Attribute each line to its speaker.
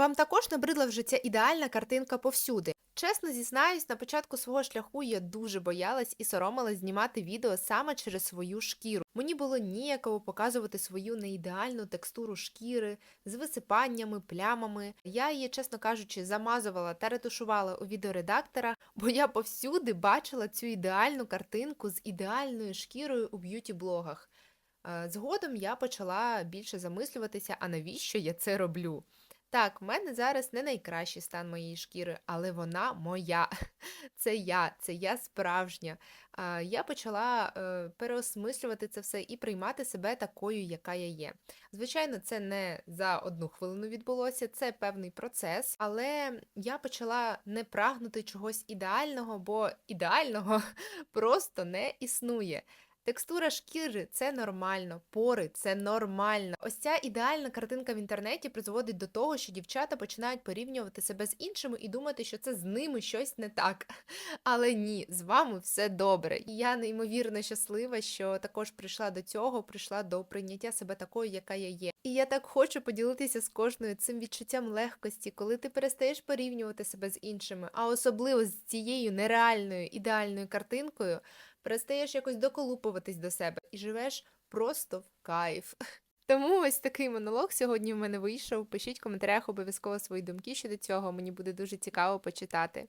Speaker 1: Вам також набридла вже ця ідеальна картинка повсюди. Чесно зізнаюсь, на початку свого шляху я дуже боялась і соромилась знімати відео саме через свою шкіру. Мені було ніяково показувати свою неідеальну текстуру шкіри з висипаннями, плямами. Я її, чесно кажучи, замазувала та ретушувала у відеоредактора, бо я повсюди бачила цю ідеальну картинку з ідеальною шкірою у б'юті-блогах. Е, Згодом я почала більше замислюватися, а навіщо я це роблю? Так, в мене зараз не найкращий стан моєї шкіри, але вона моя. Це я, це я справжня. Я почала е, переосмислювати це все і приймати себе такою, яка я є. Звичайно, це не за одну хвилину відбулося, це певний процес, але я почала не прагнути чогось ідеального, бо ідеального просто не існує. Текстура шкіри це нормально, пори це нормально. Ось ця ідеальна картинка в інтернеті призводить до того, що дівчата починають порівнювати себе з іншими і думати, що це з ними щось не так. Але ні, з вами все добре. І я неймовірно щаслива, що також прийшла до цього, прийшла до прийняття себе такою, яка я є. І я так хочу поділитися з кожною цим відчуттям легкості, коли ти перестаєш порівнювати себе з іншими, а особливо з цією нереальною ідеальною картинкою перестаєш якось доколупуватись до себе і живеш просто в кайф. Тому ось такий монолог сьогодні в мене вийшов. Пишіть в коментарях обов'язково свої думки щодо цього. Мені буде дуже цікаво почитати.